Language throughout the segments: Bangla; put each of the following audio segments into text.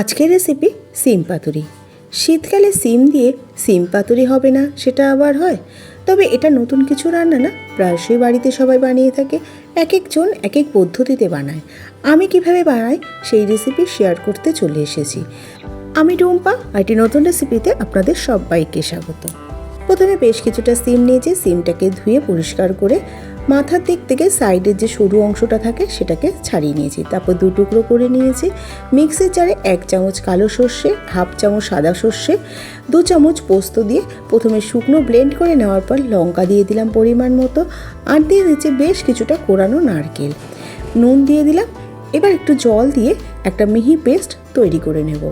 আজকের রেসিপি সিম পাতুরি। শীতকালে সিম দিয়ে সিম পাতুরি হবে না, সেটা আবার হয়। তবে এটা নতুন কিছু রান্না না, প্রায়শই বাড়িতে সবাই বানিয়ে থাকে এক একজন এক এক পদ্ধতিতে বানায়। আমি কীভাবে বানাই সেই রেসিপি শেয়ার করতে চলে এসেছি। আমি টুম্পা একটি নতুন রেসিপিতে আপনাদের সবাইকে স্বাগত। প্রথমে বেশ কিছুটা সিম নিয়েছি, সিমটাকে ধুয়ে পরিষ্কার করে মাথার দিক থেকে সাইডের যে সরু অংশটা থাকে সেটাকে ছাড়িয়ে নিয়েছি। তারপর দু টুকরো করে নিয়েছি। মিক্সির জারে এক চামচ কালো সর্ষে, হাফ চামচ সাদা সর্ষে, দু চামচ পোস্ত দিয়ে প্রথমে শুকনো ব্লেন্ড করে নেওয়ার পর লঙ্কা দিয়ে দিলাম পরিমাণ মতো আর দিয়ে দিচ্ছি বেশ কিছুটা কোরানো নারকেল। নুন দিয়ে দিলাম। এবার একটু জল দিয়ে একটা মিহি পেস্ট তৈরি করে নেব।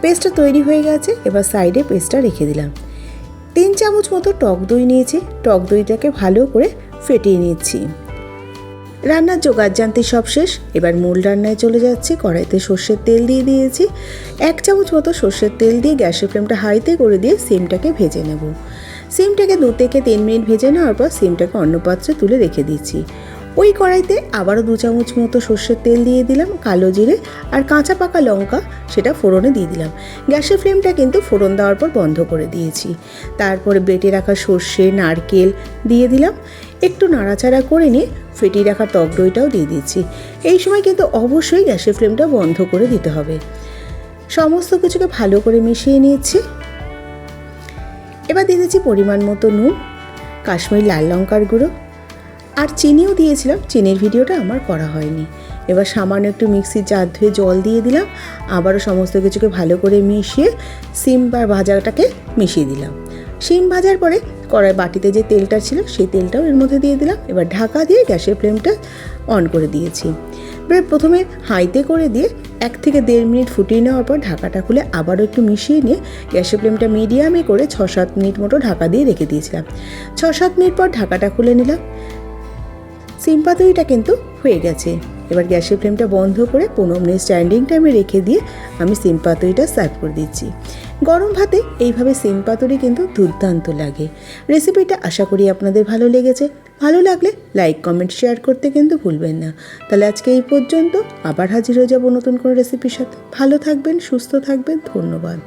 পেস্টটা তৈরি হয়ে গেছে। এবার সাইডে পেস্টটা রেখে দিলাম। তিন চামচ মতো টক দই নিয়েছি। টক দইটাকে ভালো করে ফেটিয়ে নিচ্ছি। রান্নার জোগাড় জানতে সব শেষ। এবার মূল রান্নায় চলে যাচ্ছি। কড়াইতে সর্ষের তেল দিয়ে দিয়েছি। এক চামচ মতো সর্ষের তেল দিয়ে গ্যাসের ফ্লেমটা হাইতে করে দিয়ে সিমটাকে ভেজে নেব। সিমটাকে দু থেকে তিন মিনিট ভেজে নেওয়ার পর সিমটাকে অন্য পাত্রে তুলে রেখে দিচ্ছি। ওই কড়াইতে আবারও দু চামচ মতো সর্ষের তেল দিয়ে দিলাম, কালো জিরে আর কাঁচা পাকা লঙ্কা, সেটা ফোড়নে দিয়ে দিলাম। গ্যাসের ফ্লেমটা কিন্তু ফোড়ন দেওয়ার পর বন্ধ করে দিয়েছি। তারপরে বেটে রাখা সর্ষে, নারকেল দিয়ে দিলাম। একটু নাড়াচাড়া করে নিয়ে ফেটিয়ে রাখা টক দইটাও দিয়ে দিচ্ছি এই সময় কিন্তু অবশ্যই গ্যাসের ফ্লেমটা বন্ধ করে দিতে হবে। সমস্ত কিছুকে ভালো করে মিশিয়ে নিয়েছি। এবার দিয়ে দিচ্ছি পরিমাণ মতো নুন, কাশ্মীর লাল লঙ্কার গুঁড়ো আর চিনিও দিয়েছিলাম, চিনির ভিডিওটা আমার করা হয়নি। এবার সামান্য একটু মিক্সির জার ধুয়ে জল দিয়ে দিলাম, আবারও সমস্ত কিছুকে ভালো করে মিশিয়ে সিম বা ভাজাটাকে মিশিয়ে দিলাম। সিম ভাজার পরে কড়াই বাটিতে যে তেলটা ছিল, সেই তেলটাও এর মধ্যে দিয়ে দিলাম। এবার ঢাকা দিয়ে গ্যাসের ফ্লেমটা অন করে দিয়েছি। এবার প্রথমে হাইতে করে দিয়ে এক থেকে দেড় মিনিট ফুটিয়ে নেওয়ার পর ঢাকাটা খুলে আবারও একটু মিশিয়ে নিয়ে গ্যাসের ফ্লেমটা মিডিয়ামে করে ছ সাত মিনিট মতো ঢাকা দিয়ে রেখে দিয়েছিলাম। ছ সাত মিনিট পর ঢাকাটা খুলে নিলাম। সিম পাতুরিটা কিন্তু হয়ে গেছে। এবার গ্যাসের ফ্লেমটা বন্ধ করে পনেরো মিনিট স্ট্যান্ডিং টাইমে রেখে দিয়ে আমি সিম সার্ভ করে দিচ্ছি। গরম ভাতে এইভাবে সিম পাতুরি কিন্তু দুর্দান্ত লাগে। রেসিপিটা আশা করি আপনাদের ভালো লেগেছে। ভালো লাগলে লাইক, কমেন্ট, শেয়ার করতে কিন্তু ভুলবেন না। তাহলে আজকে এই পর্যন্ত আবার হাজির হয়ে যাব নতুন কোনো রেসিপির সাথে। ভালো থাকবেন, সুস্থ থাকবেন, ধন্যবাদ।